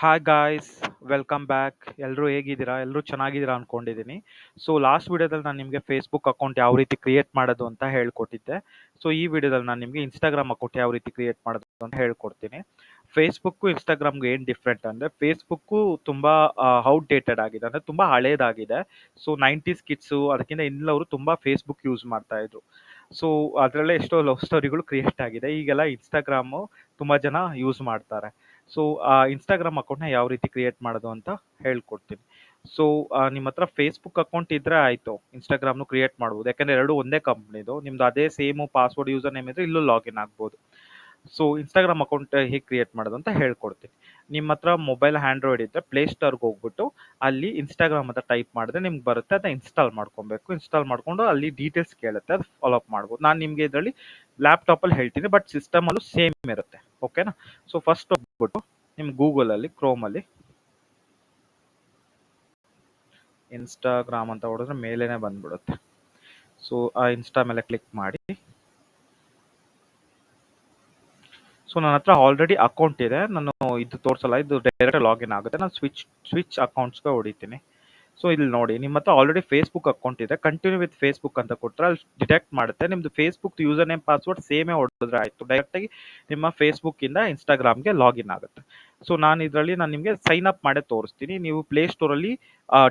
Hi guys welcome back ಎಲ್ಲರೂ ಹೇಗಿದ್ದೀರಾ? ಎಲ್ಲರೂ ಚೆನ್ನಾಗಿದ್ದೀರಾ ಅಂದ್ಕೊಂಡಿದ್ದೀನಿ ಸೊ ಲಾಸ್ಟ್ ವಿಡಿಯೋದಲ್ಲಿ ನಾನು ನಿಮಗೆ ಫೇಸ್ಬುಕ್ ಅಕೌಂಟ್ ಯಾವ ರೀತಿ ಕ್ರಿಯೇಟ್ ಮಾಡೋದು ಅಂತ ಹೇಳ್ಕೊಟ್ಟಿದ್ದೆ. ಸೊ ಈ ವಿಡಿಯೋದಲ್ಲಿ ನಾನು ನಿಮಗೆ ಇನ್ಸ್ಟಾಗ್ರಾಮ್ ಅಕೌಂಟ್ ಯಾವ ರೀತಿ ಕ್ರಿಯೇಟ್ ಮಾಡೋದು ಅಂತ ಹೇಳ್ಕೊಡ್ತೀನಿ. ಫೇಸ್ಬುಕ್ಕು ಇನ್ಸ್ಟಾಗ್ರಾಮ್ಗೆ ಏನು ಡಿಫ್ರೆಂಟ್ ಅಂದರೆ ಫೇಸ್ಬುಕ್ಕು ತುಂಬ ಔಟ್ಡೇಟೆಡ್ ಆಗಿದೆ. ಅಂದರೆ ತುಂಬ ಹಳೇದಾಗಿದೆ. ಸೊ ನೈಂಟೀಸ್ ಕಿಡ್ಸು ಅದಕ್ಕಿಂತ ಇನ್ನವರು ತುಂಬ ಫೇಸ್ಬುಕ್ ಯೂಸ್ ಮಾಡ್ತಾ ಇದ್ರು. ಸೊ ಅದರಲ್ಲೇ ಎಷ್ಟೋ ಲವ್ ಸ್ಟೋರಿಗಳು ಕ್ರಿಯೇಟ್ ಆಗಿದೆ. ಈಗೆಲ್ಲ ಇನ್ಸ್ಟಾಗ್ರಾಮು ತುಂಬ ಜನ ಯೂಸ್ ಮಾಡ್ತಾರೆ. ಸೊ ಆ ಇನ್ಸ್ಟಾಗ್ರಾಮ್ ಅಕೌಂಟ್ನ ಯಾವ ರೀತಿ ಕ್ರಿಯೇಟ್ ಮಾಡೋದು ಅಂತ ಹೇಳ್ಕೊಡ್ತೀನಿ. ಸೊ ನಿಮ್ಮ ಹತ್ರ ಫೇಸ್ಬುಕ್ ಅಕೌಂಟ್ ಇದ್ರೆ ಆಯಿತು. ಇನ್ಸ್ಟಾಗ್ರಾಮ್ನು ಕ್ರಿಯೇಟ್ ಮಾಡ್ಬೋದು. ಯಾಕಂದರೆ ಎರಡು ಒಂದೇ ಕಂಪ್ನಿದು ನಿಮ್ದು ಅದೇ ಸೇಮು ಪಾಸ್ವರ್ಡ್ ಯೂಸರ್ ನೇಮ್ ಇದ್ರೆ ಇಲ್ಲೂ ಲಾಗಿನ್ ಆಗ್ಬೋದು. ಸೊ ಇನ್ಸ್ಟಾಗ್ರಾಮ್ ಅಕೌಂಟ್ ಹೇಗೆ ಕ್ರಿಯೇಟ್ ಮಾಡೋದು ಅಂತ ಹೇಳ್ಕೊಡ್ತೀನಿ. ನಿಮ್ಮ ಹತ್ರ ಮೊಬೈಲ್ ಆ್ಯಂಡ್ರಾಯ್ಡ್ ಇದ್ದರೆ ಪ್ಲೇಸ್ಟೋರ್ಗೆ ಹೋಗ್ಬಿಟ್ಟು ಅಲ್ಲಿ ಇನ್ಸ್ಟಾಗ್ರಾಮ್ ಅಂತ ಟೈಪ್ ಮಾಡಿದ್ರೆ ನಿಮ್ಗೆ ಬರುತ್ತೆ. ಅದನ್ನ ಇನ್ಸ್ಟಾಲ್ ಮಾಡ್ಕೊಬೇಕು. ಇನ್ಸ್ಟಾಲ್ ಮಾಡಿಕೊಂಡು ಅಲ್ಲಿ ಡೀಟೇಲ್ಸ್ ಕೇಳುತ್ತೆ. ಅದು ಫಾಲೋ ಅಪ್ ಮಾಡ್ಬೋದು. ನಾನು ನಿಮಗೆ ಇದರಲ್ಲಿ ಲ್ಯಾಪ್ಟಾಪಲ್ಲಿ ಹೇಳ್ತೀನಿ ಬಟ್ ಸಿಸ್ಟಮಲ್ಲೂ ಸೇಮ್ ಇರುತ್ತೆ. ಓಕೆನಾ ಸೊ ಫಸ್ಟ್ ಹೋಗ್ಬಿಟ್ಟು ನಿಮ್ಮ ಗೂಗಲಲ್ಲಿ ಕ್ರೋಮಲ್ಲಿ ಇನ್ಸ್ಟಾಗ್ರಾಮ್ ಅಂತ ಹೊಡೆದ್ರೆ ಮೇಲೇನೆ ಬಂದ್ಬಿಡುತ್ತೆ. ಸೊ ಆ ಇನ್ಸ್ಟಾ ಮೇಲೆ ಕ್ಲಿಕ್ ಮಾಡಿ. ಸೊ ನನ್ನ ಹತ್ರ ಆಲ್ರೆಡಿ ಅಕೌಂಟ್ ಇದೆ. ನಾನು ಇದು ತೋರಿಸಲ್ಲ, ಇದು ಡೈರೆಕ್ಟ್ ಲಾಗಿನ್ ಆಗುತ್ತೆ. ನಾನು ಸ್ವಿಚ್ ಸ್ವಿಚ್ ಅಕೌಂಟ್ಸ್ಗೆ ಹೊಡಿತೀನಿ. ಸೊ ಇಲ್ಲಿ ನೋಡಿ ನಿಮ್ಮ ಹತ್ರ ಆಲ್ರೆಡಿ ಫೇಸ್ಬುಕ್ ಅಕೌಂಟ್ ಇದೆ. ಕಂಟಿನ್ಯೂ ವಿತ್ ಫೇಸ್ಬುಕ್ ಅಂತ ಕೊಟ್ಟರೆ ಅಲ್ಲಿ ಡಿಟೆಕ್ಟ್ ಮಾಡುತ್ತೆ. ನಿಮ್ಮದು ಫೇಸ್ಬುಕ್ ಯೂಸರ್ ನೇಮ್ ಪಾಸ್ವರ್ಡ್ ಸೇಮೇ ಹೊಡೆದ್ರೆ ಆಯಿತು. ಡೈರೆಕ್ಟಾಗಿ ನಿಮ್ಮ ಫೇಸ್ಬುಕ್ಕಿಂದ ಇನ್ಸ್ಟಾಗ್ರಾಮ್ಗೆ ಲಾಗಿನ್ ಆಗುತ್ತೆ. ಸೊ ನಾನು ಇದರಲ್ಲಿ ನಾನು ನಿಮಗೆ ಸೈನ್ ಅಪ್ ಮಾಡೇ ತೋರಿಸ್ತೀನಿ. ನೀವು ಪ್ಲೇ ಪ್ಲೇಸ್ಟೋರಲ್ಲಿ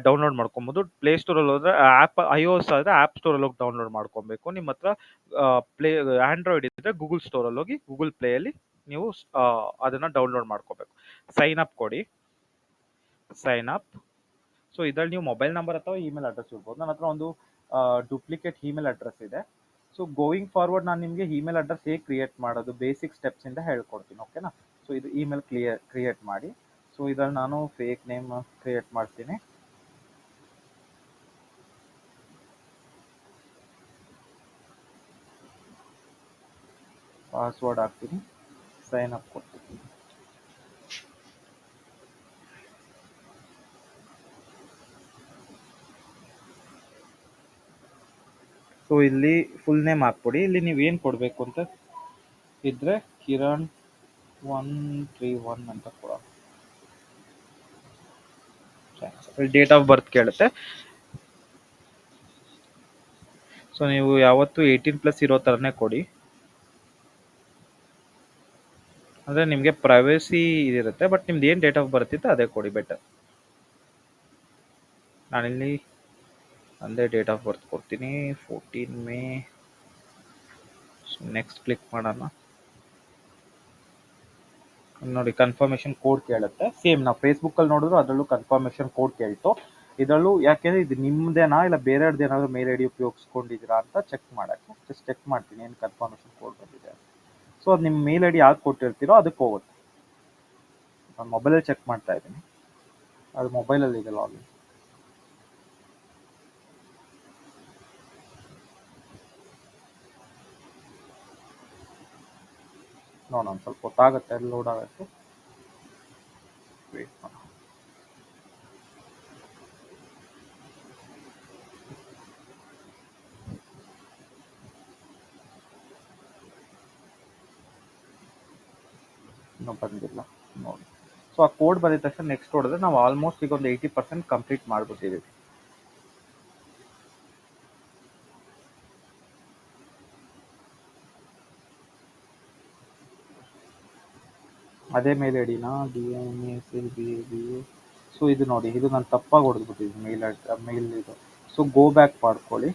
ಡೌನ್ಲೋಡ್ ಮಾಡ್ಕೊಬೋದು. ಪ್ಲೇಸ್ಟೋರಲ್ಲಿ ಹೋದರೆ ಆ್ಯಪ್ ಐ ಓ ಎಸ್ ಆದರೆ ಆ್ಯಪ್ ಸ್ಟೋರಲ್ಲಿ ಹೋಗಿ ಡೌನ್ಲೋಡ್ ಮಾಡ್ಕೊಬೇಕು. ನಿಮ್ಮ ಹತ್ರ ಪ್ಲೇ ಆ್ಯಂಡ್ರಾಯ್ಡ್ ಇದ್ದರೆ ಗೂಗಲ್ ಸ್ಟೋರಲ್ಲಿ ಹೋಗಿ ಗೂಗಲ್ ಪ್ಲೇಯಲ್ಲಿ ನೀವು ಅದನ್ನು ಡೌನ್ಲೋಡ್ ಮಾಡ್ಕೋಬೇಕು. ಸೈನ್ ಅಪ್ ಕೊಡಿ. ಸೈನ್ ಅಪ್ ಸೊ ಇದರಲ್ಲಿ ನೀವು ಮೊಬೈಲ್ ನಂಬರ್ ಅಥವಾ ಇಮೇಲ್ ಅಡ್ರೆಸ್ ಇರ್ಬೋದು ನನ್ನ ಹತ್ರ ಒಂದು ಡೂಪ್ಲಿಕೇಟ್ ಇಮೇಲ್ ಅಡ್ರೆಸ್ ಇದೆ. ಸೊ ಗೋಯಿಂಗ್ ಫಾರ್ವರ್ಡ್ ನಾನು ನಿಮಗೆ ಇಮೇಲ್ ಅಡ್ರೆಸ್ ಹೇಗೆ ಕ್ರಿಯೇಟ್ ಮಾಡೋದು ಬೇಸಿಕ್ ಸ್ಟೆಪ್ಸಿಂದ ಹೇಳ್ಕೊಡ್ತೀನಿ ಓಕೆನಾ ಸೊ ಇದು ಇಮೇಲ್ ಕ್ಲಿಯರ್ ಕ್ರಿಯೇಟ್ ಮಾಡಿ. ಸೊ ಇದರಲ್ಲಿ ನಾನು ಫೇಕ್ ನೇಮ್ ಕ್ರಿಯೇಟ್ ಮಾಡ್ತೀನಿ. ಪಾಸ್ವರ್ಡ್ ಹಾಕ್ತೀನಿ. ಸೈನ್ ಅಪ್ ಕೊಡ್ತೀನಿ. ಸೊ ಇಲ್ಲಿ ಫುಲ್ ನೇಮ್ ಹಾಕ್ಬಿಡಿ. ಇಲ್ಲಿ ನೀವು ಏನು ಕೊಡಬೇಕು ಅಂತ ಇದ್ರೆ ಕಿರಣ್ ಒನ್ ತ್ರೀ ಒನ್ ಅಂತ ಕೊಡ ಡೇಟ್ ಆಫ್ ಬರ್ತ್ ಕೇಳುತ್ತೆ. ಸೊ ನೀವು ಯಾವತ್ತು ಏಯ್ಟೀನ್ ಪ್ಲಸ್ ಇರೋ ಥರನೇ ಕೊಡಿ. ಅಂದರೆ ನಿಮಗೆ ಪ್ರೈವೇಸಿ ಇದಿರುತ್ತೆ ಬಟ್ ನಿಮ್ದು ಏನು ಡೇಟ್ ಆಫ್ ಬರ್ತ್ ಇತ್ತು ಅದೇ ಕೊಡಿ ಬೆಟರ್ ನಾನಿಲ್ಲಿ ಅಂದೇ ಡೇಟ್ ಆಫ್ ಬರ್ತ್ ಕೊಡ್ತೀನಿ. ಫೋರ್ಟೀನ್ ಮೇ ನೆಕ್ಸ್ಟ್ ಕ್ಲಿಕ್ ಮಾಡೋಣ. ನೋಡಿ ಕನ್ಫರ್ಮೇಷನ್ ಕೋಡ್ ಕೇಳುತ್ತೆ. ಸೇಮ್ ನಾವು ಫೇಸ್ಬುಕ್ಕಲ್ಲಿ ನೋಡಿದ್ರು ಅದರಲ್ಲೂ ಕನ್ಫರ್ಮೇಷನ್ ಕೋಡ್ ಕೇಳ್ತು. ಇದರಲ್ಲೂ ಯಾಕೆಂದ್ರೆ ಇದು ನಿಮ್ಮದೇನಾ ಇಲ್ಲ ಬೇರೆಯವ್ರದ್ದು ಏನಾದರೂ ಮೇಲ್ ಐ ಡಿ ಉಪಯೋಗಿಸ್ಕೊಂಡಿದ್ದೀರಾ ಅಂತ ಚೆಕ್ ಮಾಡೋಕ್ಕೆ. ಜಸ್ಟ್ ಚೆಕ್ ಮಾಡ್ತೀನಿ, ಏನು ಕನ್ಫರ್ಮೇಷನ್ ಕೋಡ್ ಬಂದಿದೆ ಸೊ ಅದು ನಿಮ್ಮ ಮೇಲ್ ಐ ಡಿ ಯಾವ್ದು ಕೊಟ್ಟಿರ್ತೀರೋ ಅದಕ್ಕೆ ಹೋಗುತ್ತೆ. ನಾನು ಮೊಬೈಲಲ್ಲಿ ಚೆಕ್ ಮಾಡ್ತಾ ಇದ್ದೀನಿ. ಅದು ಮೊಬೈಲಲ್ಲಿ ಇದೆ ಲಾಗಿನ್ ನೋಡೋಣ ಸ್ವಲ್ಪ ಹೊತ್ತಾಗುತ್ತೆ ಲೋಡ್ ಆಗುತ್ತೆ. ವೇಟ್ ಮಾಡೋಣ. ಇನ್ನೂ ಬಂದಿಲ್ಲ, ನೋಡಿ. ಸೊ ಆ ಕೋಡ್ ಬಂದಿದ ತಕ್ಷಣ ನೆಕ್ಸ್ಟ್ ಹೊಡೆದ್ರೆ ನಾವು ಆಲ್ಮೋಸ್ಟ್ ಈಗ ಒಂದು ಏಯ್ಟಿ ಪರ್ಸೆಂಟ್ ಕಂಪ್ಲೀಟ್ ಮಾಡಿಬಿಟ್ಟಿದ್ದೀವಿ ಅದೇ mail I D M S L B, A B, A. So ಇದು ನೋಡಿ, ಇದು ನಾನು ತಪ್ಪಾಗಿ ಹೊಡೆದ್ಬಿಟ್ಟಿದ್ದೀನಿ ಮೇಲ್ ಮೇಲ್ ಇದು. ಸೊ ಗೋ ಬ್ಯಾಕ್ ಮಾಡ್ಕೊಳ್ಳಿ.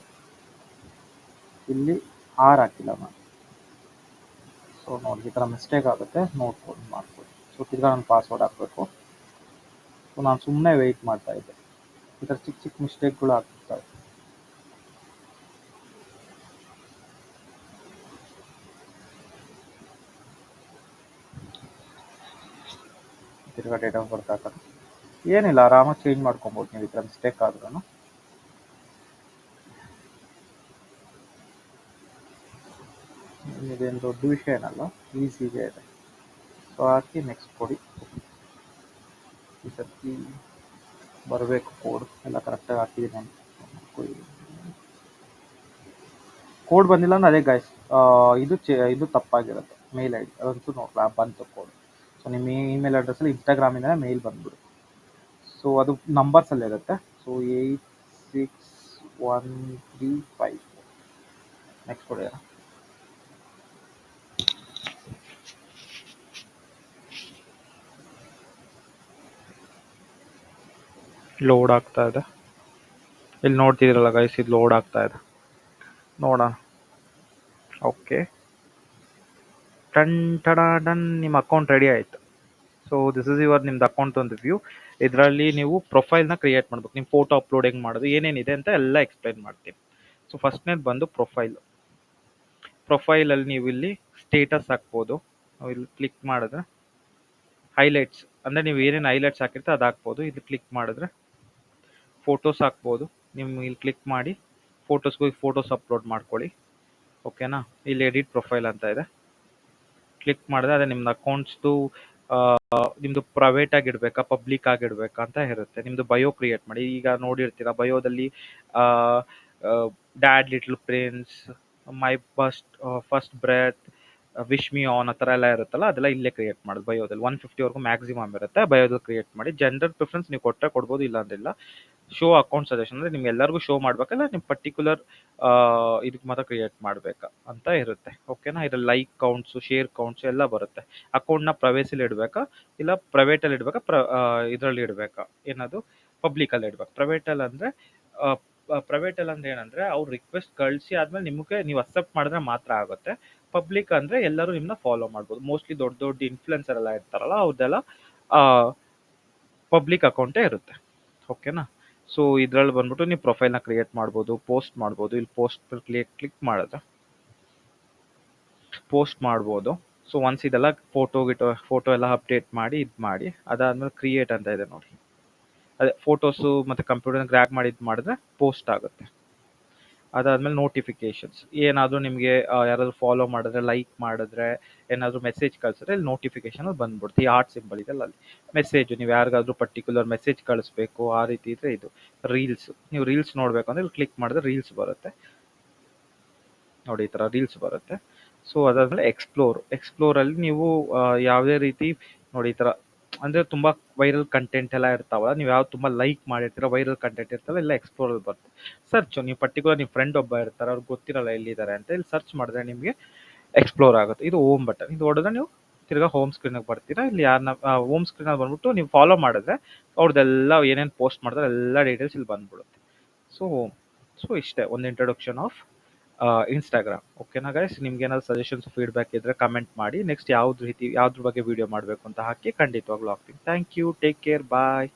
ಇಲ್ಲಿ ಆರ್ ಹಾಕಿಲ್ಲ ನಾನು. ಸೊ ನೋಡಿ, ಈ ಥರ ಮಿಸ್ಟೇಕ್ ಆಗುತ್ತೆ. ನೋಡ್ಕೊಂಡು ಮಾಡ್ಕೊಳ್ಳಿ. ಸೊ ತಿರ್ಗಾ ನಾನು ಪಾಸ್ವರ್ಡ್ ಹಾಕಬೇಕು. ಸೊ ನಾನು ಸುಮ್ಮನೆ ವೆಯ್ಟ್ ಮಾಡ್ತಾ ಇದ್ದೆ. ಈ ಥರ ಚಿಕ್ಕ ಚಿಕ್ಕ ಮಿಸ್ಟೇಕ್ಗಳು ಆಗ್ತಿರ್ತವೆ ತಿರ್ಗಾ ಡೇಟ್ ಬರ್ತ್ ಏನಿಲ್ಲ, ಆರಾಮಾಗಿ ಚೇಂಜ್ ಮಾಡ್ಕೊಬೋದು ನೀವು ಥರ ಮಿಸ್ಟೇಕ್ ಆದ್ರೂ ಇದೇನು ದೊಡ್ಡ ವಿಷಯ ಏನಲ್ಲ ಈಸಿಗೆ ಇದೆ. ಸೊ ಹಾಕಿ ನೆಕ್ಸ್ಟ್ ಕೊಡಿ. ಈ ಸರ್ತಿ ಬರಬೇಕು ಕೋಡ್ ಎಲ್ಲ ಕರೆಕ್ಟಾಗಿ ಹಾಕಿದ್ದೀನಿ ಕೋಡ್. ಬಂದಿಲ್ಲ ಅಂದ್ರೆ ಅದೇ ಗಾಯ್ಸ್ ಇದು ಚೇ, ಇದು ತಪ್ಪಾಗಿರುತ್ತೆ. ಮೇಲ್ ಐ ಅದಂತೂ ನೋಡ್ಲಾ, ಬಂತು ಕೋಡ್ ಸೊ ನಿಮ್ಮ ಇಮೇಲ್ ಅಡ್ರೆಸ್ಸಲ್ಲಿ ಇನ್ಸ್ಟಾಗ್ರಾಮಿಂದ ಮೇಲ್ ಬಂದ್ಬಿಡು. ಸೊ ಅದು ನಂಬರ್ಸಲ್ಲಿ ಇರುತ್ತೆ. So eight six one three five next ಕೊಡಿ ಲೋಡ್ ಆಗ್ತಾ ಇದೆ. ಇಲ್ಲಿ ನೋಡ್ತಿದ್ದೀರಲ್ಲ ಗೈಸ್ ಇದು ಲೋಡ್ ಆಗ್ತಾ ಇದೆ. ನೋಡೋಣ. ಓಕೆ ಟನ್ ಟಡ ಡನ್ ನಿಮ್ಮ ಅಕೌಂಟ್ ರೆಡಿ ಆಯಿತು. ಸೊ ದಿಸ್ ಇಸ್ ಯುವರ್ ನಿಮ್ದು ಅಕೌಂಟ್ ಒಂದು ವ್ಯೂ ಇದರಲ್ಲಿ ನೀವು ಪ್ರೊಫೈಲ್ನ ಕ್ರಿಯೇಟ್ ಮಾಡ್ಬೇಕು. ನಿಮ್ಮ ಫೋಟೋ ಅಪ್ಲೋಡ್ ಹೆಂಗೆ ಮಾಡೋದು, ಏನೇನಿದೆ ಅಂತ ಎಲ್ಲ ಎಕ್ಸ್ಪ್ಲೈನ್ ಮಾಡ್ತೀನಿ. ಸೊ ಫಸ್ಟ್ನೇದು ಬಂದು ಪ್ರೊಫೈಲ್ ಪ್ರೊಫೈಲಲ್ಲಿ ನೀವು ಇಲ್ಲಿ ಸ್ಟೇಟಸ್ ಹಾಕ್ಬೋದು. ಇಲ್ಲಿ ಕ್ಲಿಕ್ ಮಾಡಿದ್ರೆ ಹೈಲೈಟ್ಸ್ ಅಂದರೆ ನೀವು ಏನೇನು ಹೈಲೈಟ್ಸ್ ಹಾಕಿರ್ತೀರ ಅದು ಹಾಕ್ಬೋದು. ಇಲ್ಲಿ ಕ್ಲಿಕ್ ಮಾಡಿದ್ರೆ ಫೋಟೋಸ್ ಹಾಕ್ಬೋದು. ನಿಮ್ಮ ಇಲ್ಲಿ ಕ್ಲಿಕ್ ಮಾಡಿ ಫೋಟೋಸ್ಗೆ ಹೋಗಿ ಫೋಟೋಸ್ ಅಪ್ಲೋಡ್ ಮಾಡ್ಕೊಳ್ಳಿ. ಓಕೆನಾ ಇಲ್ಲಿ ಎಡಿಟ್ ಪ್ರೊಫೈಲ್ ಅಂತ ಇದೆ. ಕ್ಲಿಕ್ ಮಾಡಿದ್ರೆ ಅದೇ ನಿಮ್ದು ಅಕೌಂಟ್ಸ್ದು ನಿಮ್ದು ಪ್ರೈವೇಟ್ ಆಗಿ ಇಡಬೇಕಾ ಪಬ್ಲಿಕ್ ಆಗಿ ಇಡಬೇಕಾ ಅಂತ ಇರುತ್ತೆ. ನಿಮ್ದು ಬಯೋ ಕ್ರಿಯೇಟ್ ಮಾಡಿ. ಈಗ ನೋಡಿರ್ತೀರ ಬಯೋದಲ್ಲಿ dad little prince my first first breath wish me on ಆ ಥರ ಎಲ್ಲ ಇರುತ್ತಲ್ಲ, ಅದೆಲ್ಲ ಇಲ್ಲೇ ಕ್ರಿಯೇಟ್ ಮಾಡೋದು ಬಯೋದಲ್ಲಿ ಒನ್ ಫಿಫ್ಟಿವರೆಗೂ ಮ್ಯಾಕ್ಸಿಮಮ್ ಇರುತ್ತೆ ಬಯೋದಲ್ಲಿ ಕ್ರಿಯೇಟ್ ಮಾಡಿ. ಜನರಲ್ ಪ್ರಿಫರೆನ್ಸ್ ನೀವು ಕೊಟ್ಟರೆ ಕೊಡ್ಬೋದು ಇಲ್ಲ. ಅಂದಿಲ್ಲ ಶೋ ಅಕೌಂಟ್ ಸಜೆಷನ್ ಅಂದರೆ ನಿಮ್ಗೆ ಎಲ್ಲರಿಗೂ ಶೋ ಮಾಡಬೇಕಲ್ಲ ನಿಮ್ಮ ಪರ್ಟಿಕ್ಯುಲರ್ ಇದಕ್ಕೆ ಮಾತ್ರ ಕ್ರಿಯೇಟ್ ಮಾಡಬೇಕಾ ಅಂತ ಇರುತ್ತೆ. ಓಕೆನಾ ಇದರಲ್ಲಿ ಲೈಕ್ ಕೌಂಟ್ಸು ಶೇರ್ ಕೌಂಟ್ಸು ಎಲ್ಲ ಬರುತ್ತೆ. ಅಕೌಂಟ್ನ ಪ್ರೈವೇಸಿಲಿ ಇಡಬೇಕಾ? ಇಲ್ಲ ಪ್ರೈವೇಟಲ್ಲಿ ಇಡಬೇಕಾ? ಪ್ರ ಇದರಲ್ಲಿ ಇಡಬೇಕಾ? ಏನದು? ಪಬ್ಲಿಕಲ್ಲಿ ಇಡ್ಬೇಕು? ಪ್ರೈವೇಟಲ್ಲಿ ಅಂದರೆ ಪ್ರೈವೇಟಲ್ಲಿ ಅಂದ್ರೆ ಏನಂದ್ರೆ, ಅವ್ರು ರಿಕ್ವೆಸ್ಟ್ ಕಳಿಸಿ ಆದಮೇಲೆ ನಿಮಗೆ ನೀವು ಅಕ್ಸೆಪ್ಟ್ ಮಾಡಿದ್ರೆ ಮಾತ್ರ ಆಗುತ್ತೆ. ಪಬ್ಲಿಕ್ ಅಂದರೆ ಎಲ್ಲರೂ ನಿಮ್ಮನ್ನ ಫಾಲೋ ಮಾಡ್ಬೋದು. ಮೋಸ್ಟ್ಲಿ ದೊಡ್ಡ ದೊಡ್ಡ ಇನ್ಫ್ಲುಯೆನ್ಸರ್ ಎಲ್ಲ ಇರ್ತಾರಲ್ಲ ಅವ್ರದ್ದೆಲ್ಲ ಪಬ್ಲಿಕ್ ಅಕೌಂಟೇ ಇರುತ್ತೆ. ಓಕೆನಾ ಸೊ ಇದರಲ್ಲಿ ಬಂದ್ಬಿಟ್ಟು ನೀವು ಪ್ರೊಫೈಲ್ನ ಕ್ರಿಯೇಟ್ ಮಾಡ್ಬೋದು ಪೋಸ್ಟ್ ಮಾಡ್ಬೋದು. ಇಲ್ಲಿ ಪೋಸ್ಟ್ ಕ್ಲಿಕ್ ಕ್ಲಿಕ್ ಮಾಡಿದ್ರೆ ಪೋಸ್ಟ್ ಮಾಡ್ಬೋದು. ಸೊ ಒನ್ಸ್ ಇದೆಲ್ಲ ಫೋಟೋ ಗಿಟೋ ಫೋಟೋ ಎಲ್ಲ ಅಪ್ಡೇಟ್ ಮಾಡಿ, ಇದು ಮಾಡಿ, ಅದಾದ್ಮೇಲೆ ಕ್ರಿಯೇಟ್ ಅಂತ ಇದೆ ನೋಡಿ. ಅದೇ ಫೋಟೋಸು ಮತ್ತು ಕಂಪ್ಯೂಟರ್ನ ಗ್ರ್ಯಾಗ್ ಮಾಡಿ, ಇದು ಮಾಡಿದ್ರೆ ಪೋಸ್ಟ್ ಆಗುತ್ತೆ. ಅದಾದ್ಮೇಲೆ ನೋಟಿಫಿಕೇಶನ್ಸ್ ಏನಾದರೂ ನಿಮಗೆ ಯಾರಾದರೂ ಫಾಲೋ ಮಾಡಿದ್ರೆ ಲೈಕ್ ಮಾಡಿದ್ರೆ, ಏನಾದರೂ ಮೆಸೇಜ್ ಕಳಿಸಿದ್ರೆ ಇಲ್ಲಿ ನೋಟಿಫಿಕೇಶನ್ ಬಂದ್ಬಿಡುತ್ತೆ. ಈ ಆರ್ಟ್ ಸಿಂಬಲ್ ಇದೆ ಅಲ್ಲಿ. ಮೆಸೇಜ್ ನೀವು ಯಾರಿಗಾದ್ರೂ ಪರ್ಟಿಕ್ಯುಲರ್ ಮೆಸೇಜ್ ಕಳಿಸ್ಬೇಕು, ಆ ರೀತಿ ಇದ್ರೆ ಇದು. ರೀಲ್ಸ್ ನೀವು ರೀಲ್ಸ್ ನೋಡಬೇಕು ಅಂದ್ರೆ ಇಲ್ಲಿ ಕ್ಲಿಕ್ ಮಾಡಿದ್ರೆ ರೀಲ್ಸ್ ಬರುತ್ತೆ. ನೋಡಿ ಈ ಥರ ರೀಲ್ಸ್ ಬರುತ್ತೆ. ಸೊ ಅದಾದಮೇಲೆ ಎಕ್ಸ್ಪ್ಲೋರ್ ಎಕ್ಸ್ಪ್ಲೋರಲ್ಲಿ ನೀವು ಯಾವುದೇ ರೀತಿ, ನೋಡಿ ಈ ಥರ ಅಂದರೆ ತುಂಬಾ ವೈರಲ್ ಕಂಟೆಂಟ್ ಎಲ್ಲ ಇರ್ತಾವಲ್ಲ, ನೀವು ಯಾವ್ದು ತುಂಬಾ ಲೈಕ್ ಮಾಡಿರ್ತೀರ ವೈರಲ್ ಕಂಟೆಂಟ್ ಇರ್ತಲ್ಲ, ಎಲ್ಲ ಎಕ್ಸ್ಪ್ಲೋರ್ ಬರುತ್ತೆ. ಸರ್ಚ್ ನೀವು ಪರ್ಟಿಕ್ಯುಲರ್ ನಿಮ್ಮ ಫ್ರೆಂಡ್ ಒಬ್ಬ ಇರ್ತಾರೆ ಅವ್ರಿಗೆ ಗೊತ್ತಿರಲ್ಲ ಎಲ್ಲಿದ್ದಾರೆ ಅಂತ ಇಲ್ಲಿ ಸರ್ಚ್ ಮಾಡಿದ್ರೆ ನಿಮಗೆ ಎಕ್ಸ್ಪ್ಲೋರ್ ಆಗುತ್ತೆ. ಇದು ಓಮ್ ಬಟನ್ ಇದು ಹೊಡೆದ್ರೆ ನೀವು ತಿರ್ಗಾ ಹೋಮ್ ಸ್ಕ್ರೀನಿಗೆ ಬರ್ತೀರಾ, ಇಲ್ಲಿ ಯಾರನ್ನ ಹೋಮ್ ಸ್ಕ್ರೀನಲ್ಲಿ ಬಂದ್ಬಿಟ್ಟು ನೀವು ಫಾಲೋ ಮಾಡಿದ್ರೆ ಅವ್ರದ್ದೆಲ್ಲ ಏನೇನು ಪೋಸ್ಟ್ ಮಾಡ್ತಾರೆ, ಎಲ್ಲ ಡೀಟೇಲ್ಸ್ ಇಲ್ಲಿ ಬಂದ್ಬಿಡುತ್ತೆ. ಸೊ ಸೊ ಇಷ್ಟೇ, ಒಂದು ಇಂಟ್ರೊಡಕ್ಷನ್ ಆಫ್ ಇನ್ಸ್ಟಾಗ್ರಾಮ್ ಓಕೆನಾ ಗೈಸ್ ನಿಮ್ಗೆ ಏನಾದ್ರು ಸಜೆಷನ್ಸ್ ಫೀಡ್ಬ್ಯಾಕ್ ಇದ್ರೆ ಕಮೆಂಟ್ ಮಾಡಿ. ನೆಕ್ಸ್ಟ್ ಯಾವ್ದು ರೀತಿ, ಯಾವ್ದ್ರ ಬಗ್ಗೆ ವಿಡಿಯೋ ಮಾಡಬೇಕು ಅಂತ ಹಾಕಿ ಖಂಡಿತವಾಗ್ಲೂ ಹಾಕ್ತೀನಿ. Thank you take care bye